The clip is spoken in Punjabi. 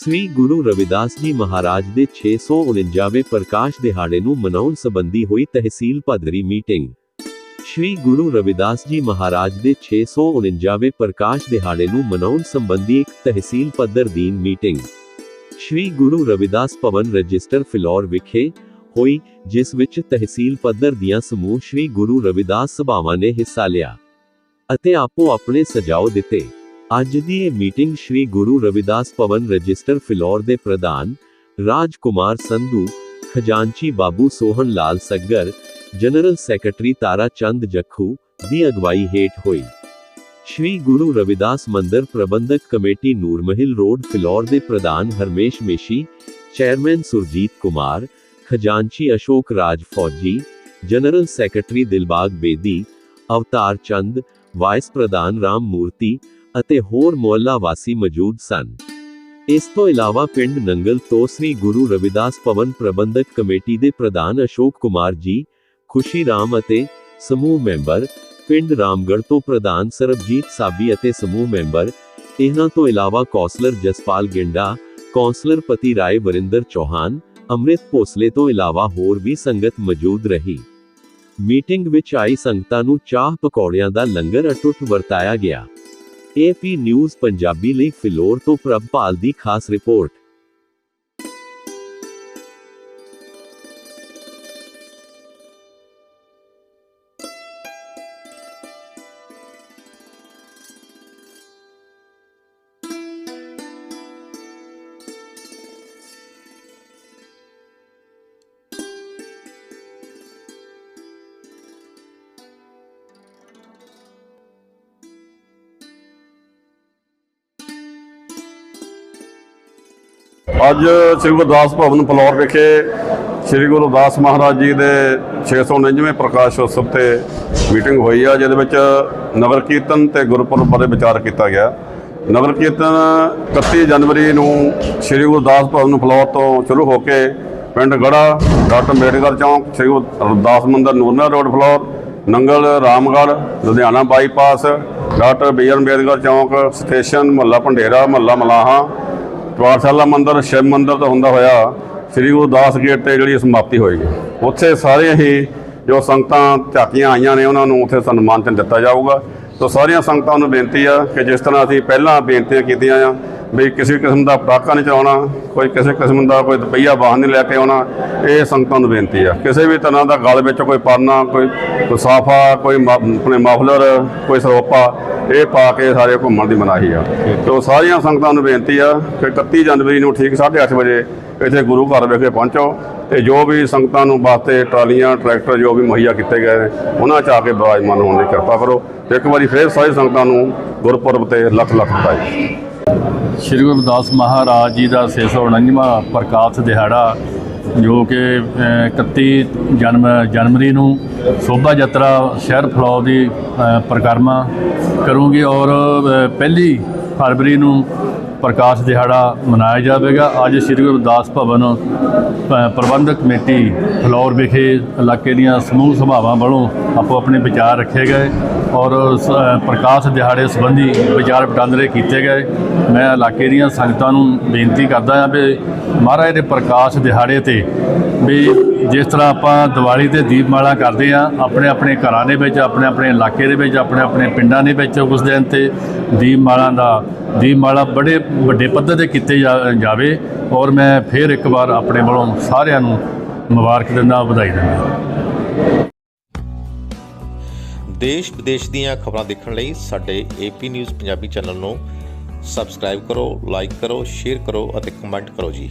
ਸ੍ਰੀ ਗੁਰੂ ਰਵਿਦਾਸ ਜੀ ਮਹਾਰਾਜ ਦੇ 649ਵੇਂ ਪ੍ਰਕਾਸ਼ ਦਿਹਾੜੇ ਨੂੰ ਮਨਾਉਣ ਸੰਬੰਧੀ ਹੋਈ ਤਹਿਸੀਲ ਪੱਧਰੀ ਮੀਟਿੰਗ। ਸ਼੍ਰੀ ਗੁਰੂ ਰਵਿਦਾਸ ਜੀ ਮਹਾਰਾਜ ਦੇ 649ਵੇਂ ਪ੍ਰਕਾਸ਼ ਦਿਹਾੜੇ ਨੂੰ ਮਨਾਉਣ ਸੰਬੰਧੀ ਇੱਕ ਤਹਿਸੀਲ ਪੱਧਰ ਦੀ ਮੀਟਿੰਗ। ਸ਼੍ਰੀ ਗੁਰੂ ਰਵਿਦਾਸ ਭਵਨ ਰਜਿਸਟਰ ਫਿਲੌਰ ਵਿਖੇ ਹੋਈ, ਜਿਸ ਵਿੱਚ ਤਹਿਸੀਲ ਪੱਧਰ ਦੀਆਂ ਸਮੂਹ ਸ਼੍ਰੀ ਗੁਰੂ ਰਵਿਦਾਸ ਸਭਾਵਾਂ ਨੇ ਹਿੱਸਾ ਲਿਆ ਅਤੇ ਆਪੋ ਆਪਣੇ ਸਜਾਓ ਦਿੱਤੇ। ਅੱਜ ਦੀ ਇਹ ਮੀਟਿੰਗ ਸ਼੍ਰੀ ਗੁਰੂ ਰਵਿਦਾਸ ਭਵਨ ਰਜਿਸਟਰ ਫਿਲੌਰ ਦੇ ਪ੍ਰਧਾਨ ਰਾਜ ਕੁਮਾਰ ਸੰਧੂ, ਖਜ਼ਾਨਚੀ ਬਾਬੂ ਸੋਹਣ ਲਾਲ ਸੱਗਰ, ਜਨਰਲ ਸੈਕਟਰੀ ਤਾਰਾ ਚੰਦ ਜੱਖੂ ਦੀ ਅਗਵਾਈ ਹੇਠ ਹੋਈ। ਸ਼੍ਰੀ ਗੁਰੂ ਰਵਿਦਾਸ ਮੰਦਿਰ ਪ੍ਰਬੰਧਕ ਕਮੇਟੀ ਨੂਰਮਹਿਲ ਰੋਡ ਫਿਲੌਰ ਦੇ ਪ੍ਰਧਾਨ ਹਰਮੇਸ਼ ਮੇਸ਼ੀ, ਚੇਅਰਮੈਨ ਸੁਰਜੀਤ ਕੁਮਾਰ, ਖਜ਼ਾਨਚੀ Ashok Raj Fauji, general secretary Dilbagh Bedi, Avtar Chand vice ਪ੍ਰਧਾਨ ਰਾਮ ਮੂਰਤੀ ਅਤੇ ਹੋਰ ਮੁਹੱਲਾ ਵਾਸੀ ਮੌਜੂਦ ਸਨ। ਇਸ ਤੋਂ ਇਲਾਵਾ ਪਿੰਡ ਨੰਗਲ ਤੋਂ ਸ੍ਰੀ ਗੁਰੂ ਰਵਿਦਾਸ ਭਵਨ ਪ੍ਰਬੰਧਕ ਕਮੇਟੀ ਦੇ ਪ੍ਰਧਾਨ ਅਸ਼ੋਕ ਕੁਮਾਰ ਜੀ ਖੁਸ਼ੀ ਰਾਮ ਅਤੇ ਸਮੂਹ ਮੈਂਬਰ, ਪਿੰਡ ਰਾਮਗੜ੍ਹ ਤੋਂ ਪ੍ਰਧਾਨ ਸਰਬਜੀਤ ਸਾਬੀ ਅਤੇ ਸਮੂਹ ਮੈਂਬਰ, ਇਹਨਾਂ ਤੋਂ ਇਲਾਵਾ ਕੌਂਸਲਰ ਜਸਪਾਲ ਗਿੰਡਾ, ਕੌਂਸਲਰ ਪਤੀ ਰਾਏ ਵਰਿੰਦਰ ਚੌਹਾਨ, ਅਮ੍ਰਿਤ ਭੋਸਲੇ ਤੋਂ ਇਲਾਵਾ ਹੋਰ ਵੀ ਸੰਗਤ ਮੌਜੂਦ ਰਹੀ। ਮੀਟਿੰਗ ਵਿੱਚ ਆਈ ਸੰਗਤਾਂ ਨੂੰ ਚਾਹ ਪਕੌੜਿਆਂ ਦਾ ਲੰਗਰ ਅਟੁੱਟ ਵਰਤਾਇਆ ਗਿਆ। ਏਪੀ ਨਿਊਜ਼ ਪੰਜਾਬੀ ਲਈ ਫਿਲੌਰ ਤੋਂ ਪ੍ਰਭਪਾਲ ਦੀ ਖਾਸ ਰਿਪੋਰਟ। ਅੱਜ ਸ੍ਰੀ ਗੁਰਦਾਸ ਭਵਨ ਫਲੋਰ ਵਿਖੇ ਸ੍ਰੀ ਗੁਰੂ ਰਵਿਦਾਸ ਮਹਾਰਾਜ ਜੀ ਦੇ 649ਵੇਂ ਪ੍ਰਕਾਸ਼ ਉਤਸਵ ਤੇ ਮੀਟਿੰਗ ਹੋਈ ਆ, ਜਿਹਦੇ ਵਿੱਚ ਨਗਰ ਕੀਰਤਨ ਤੇ ਗੁਰਪੁਰਬ ਬਾਰੇ ਵਿਚਾਰ ਕੀਤਾ ਗਿਆ। ਨਗਰ ਕੀਰਤਨ 31 ਜਨਵਰੀ ਨੂੰ ਸ੍ਰੀ ਗੁਰਦਾਸ ਭਵਨ ਫਲੋਰ ਤੋਂ ਸ਼ੁਰੂ ਹੋ ਕੇ ਪਿੰਡ ਗੜਾ, ਡਾਕਟਰ ਅੰਬੇਡਕਰ ਚੌਂਕ, ਸ੍ਰੀ Guru Ravidas Mandir, ਨੂਰਨਾ road Phillaur, Nangal, Ramgarh, Ludhiana bypass, doctor B R Ambedkar ਚੌਂਕ, ਸਟੇਸ਼ਨ, ਮੁਹੱਲਾ ਭੰਡੇਰਾ, ਮੁਹੱਲਾ ਮਲਾਹਾਂ ਪਾਠਸ਼ਾਲਾ ਮੰਦਿਰ, ਸ਼ਿਵ ਮੰਦਿਰ ਤੋਂ ਹੁੰਦਾ ਹੋਇਆ ਸ੍ਰੀ ਗੁਰੂ ਦਾਸ ਗੇਟ ਤੇ ਜਿਹੜੀ ਸਮਾਪਤੀ ਹੋਏਗੀ ਉੱਥੇ ਸਾਰੇ ਹੀ ਜੋ ਸੰਗਤਾਂ ਝਾਕੀਆਂ ਆਈਆਂ ਨੇ, ਉਹਨਾਂ ਨੂੰ ਉੱਥੇ ਸਨਮਾਨ ਦਿੱਤਾ ਜਾਊਗਾ। ਸੋ ਸਾਰੀਆਂ ਸੰਗਤਾਂ ਨੂੰ ਬੇਨਤੀ ਆ ਕਿ ਜਿਸ ਤਰ੍ਹਾਂ ਅਸੀਂ ਪਹਿਲਾਂ ਬੇਨਤੀਆਂ ਕੀਤੀਆਂ ਆ ਵੀ ਕਿਸੇ ਕਿਸਮ ਦਾ ਪਟਾਕਾ ਨਹੀਂ ਚਲਾਉਣਾ, ਕੋਈ ਕਿਸੇ ਕਿਸਮ ਦਾ ਕੋਈ ਰੁਪਈਆ ਵਾਹਨ ਨਹੀਂ ਲੈ ਕੇ ਆਉਣਾ, ਇਹ ਸੰਗਤਾਂ ਨੂੰ ਬੇਨਤੀ ਆ। ਕਿਸੇ ਵੀ ਤਰ੍ਹਾਂ ਦਾ ਗਲ ਵਿੱਚ ਕੋਈ ਪਰਨਾ, ਕੋਈ ਕੋਈ ਸਾਫਾ ਕੋਈ ਮਾ- ਆਪਣੇ ਮਫਲਰ, ਕੋਈ ਸਰੋਪਾ, ਇਹ ਪਾ ਕੇ ਸਾਰੇ ਘੁੰਮਣ ਦੀ ਮਨਾਹੀ ਆ। ਤੋ ਸਾਰੀਆਂ ਸੰਗਤਾਂ ਨੂੰ ਬੇਨਤੀ ਆ ਕਿ 31 ਜਨਵਰੀ ਨੂੰ ਠੀਕ 8:30 ਵਜੇ ਇੱਥੇ ਗੁਰੂ ਘਰ ਵਿਖੇ ਪਹੁੰਚੋ ਤੇ ਜੋ ਵੀ ਸੰਗਤਾਂ ਨੂੰ ਵਾਸਤੇ ਟਰਾਲੀਆਂ, ਟਰੈਕਟਰ ਜੋ ਵੀ ਮੁਹੱਈਆ ਕੀਤੇ ਗਏ ਨੇ, ਉਹਨਾਂ 'ਚ ਆ ਕੇ ਬਿਰਾਜਮਾਨ ਹੋਣ ਦੀ ਕਿਰਪਾ ਕਰੋ। ਤੇ ਇੱਕ ਵਾਰੀ ਫੇਰ ਸਾਰੀ ਸੰਗਤਾਂ ਨੂੰ ਗੁਰਪੁਰਬ ਤੇ ਲੱਖ ਲੱਖ ਵਧਾਈ। ਸ਼੍ਰੀ ਗੁਰੂ ਰਵਿਦਾਸ ਮਹਾਰਾਜ ਜੀ ਦਾ 649ਵਾਂ ਪ੍ਰਕਾਸ਼ ਦਿਹਾੜਾ ਜੋ ਕਿ ਅ, 31 ਜਨਮ ਜਨਵਰੀ ਨੂੰ ਸ਼ੋਭਾ ਯਾਤਰਾ ਸ਼ਹਿਰ ਫਲੌਰ ਦੀ ਅ, ਪਰਿਕਰਮਾ ਕਰੂਗੀ ਔਰ ਪਹਿਲੀ ਫਰਵਰੀ ਨੂੰ ਪ੍ਰਕਾਸ਼ ਦਿਹਾੜਾ ਮਨਾਇਆ ਜਾਵੇਗਾ। ਅੱਜ ਸ਼੍ਰੀ ਗੁਰੂ ਰਵਿਦਾਸ ਭਵਨ ਪ੍ਰਬੰਧਕ ਕਮੇਟੀ ਫਲੌਰ ਵਿਖੇ ਇਲਾਕੇ ਦੀਆਂ ਸਮੂਹ ਸਭਾਵਾਂ ਵੱਲੋਂ ਆਪੋ ਆਪਣੇ ਵਿਚਾਰ ਰੱਖੇ ਗਏ ਔਰ ਪ੍ਰਕਾਸ਼ ਦਿਹਾੜੇ ਸੰਬੰਧੀ ਵਿਚਾਰ ਵਟਾਂਦਰੇ ਕੀਤੇ ਗਏ। ਮੈਂ ਇਲਾਕੇ ਦੀਆਂ ਸੰਗਤਾਂ ਨੂੰ ਬੇਨਤੀ ਕਰਦਾ ਹਾਂ ਵੀ ਮਹਾਰਾਜ ਦੇ ਪ੍ਰਕਾਸ਼ ਦਿਹਾੜੇ ਤੇ ਵੀ ਜਿਸ ਤਰ੍ਹਾਂ ਆਪਾਂ ਦੀਵਾਲੀ ਤੇ ਦੀਪਮਾਲਾ ਕਰਦੇ ਆ ਆਪਣੇ ਆਪਣੇ ਘਰਾਂ ਦੇ ਵਿੱਚ, ਆਪਣੇ ਆਪਣੇ ਇਲਾਕੇ ਦੇ ਵਿੱਚ, ਆਪਣੇ ਆਪਣੇ ਪਿੰਡਾਂ ਦੇ ਵਿੱਚ ਉਸ ਦਿਨ ਤੇ ਦੀਪਮਾਲਾ ਦਾ, ਦੀਪਮਾਲਾ ਬੜੇ ਵੱਡੇ ਪੱਧਰ ਤੇ ਕੀਤੇ ਜਾ- ਜਾਵੇ ਔਰ ਮੈਂ ਫਿਰ ਇੱਕ ਵਾਰ ਆਪਣੇ ਵੱਲੋਂ ਸਾਰਿਆਂ ਨੂੰ ਮੁਬਾਰਕ ਦਿੰਦਾ, ਵਧਾਈ ਦਿੰਦਾ ਦੇਸ਼ ਵਿਦੇਸ਼ ਦੀਆਂ ਖਬਰਾਂ ਦੇਖਣ ਲਈ ਸਾਡੇ ਏਪੀ ਨਿਊਜ਼ ਪੰਜਾਬੀ ਚੈਨਲ ਨੂੰ ਸਬਸਕ੍ਰਾਈਬ ਕਰੋ ਲਾਈਕ ਕਰੋ ਸ਼ੇਅਰ ਕਰੋ ਅਤੇ ਕਮੈਂਟ ਕਰੋ ਜੀ।